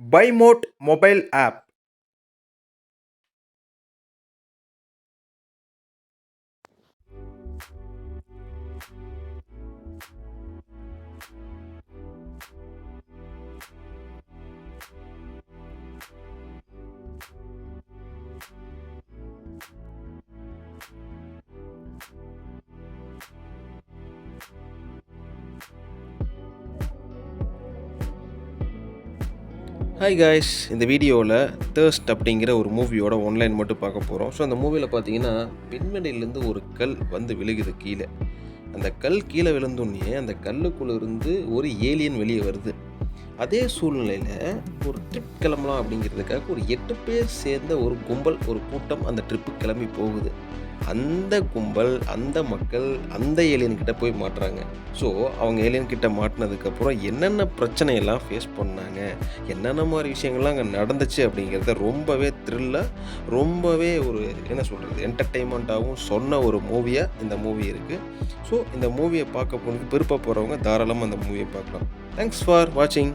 Bymode mobile app hi guys இந்த வீடியோவில் thirst அப்படிங்கிற ஒரு மூவியோட ஒன்லைன் மட்டும் பார்க்க போகிறோம் ஸோ அந்த மூவியில் பார்த்தீங்கன்னா பின்வெளியிலேருந்து ஒரு கல் வந்து விழுகுது கீழே. அந்த கல் கீழே விழுந்தோடனே அந்த கல்லுக்குள்ளே இருந்து ஒரு ஏலியன் வெளியே வருது. அதே சூழ்நிலையில் ஒரு ட்ரிப் கிளம்பலாம் அப்படிங்கிறதுக்காக ஒரு எட்டு பேர் சேர்ந்த ஒரு கும்பல் ஒரு கூட்டம் அந்த ட்ரிப்பு கிளம்பி போகுது. அந்த கும்பல் அந்த மக்கள் அந்த ஏலியன்கிட்ட போய் மாட்டுறாங்க. ஸோ அவங்க ஏலியன்கிட்ட மாட்டினதுக்கப்புறம் என்னென்ன பிரச்சனையெல்லாம் ஃபேஸ் பண்ணாங்க? என்னென்ன மாதிரி விஷயங்கள்லாம் அங்கே நடந்துச்சு அப்படிங்கிறத ரொம்பவே த்ரில்லாக ரொம்பவே ஒரு என்ன சொல்கிறது என்டர்டெயின்மெண்ட்டாகவும் சொன்ன ஒரு மூவியாக இந்த மூவி இருக்குது ஸோ இந்த மூவியை பார்க்க போனது விருப்ப போகிறவங்க தாராளமாக அந்த மூவியை பார்க்கலாம். தேங்க்ஸ் ஃபார் வாட்சிங்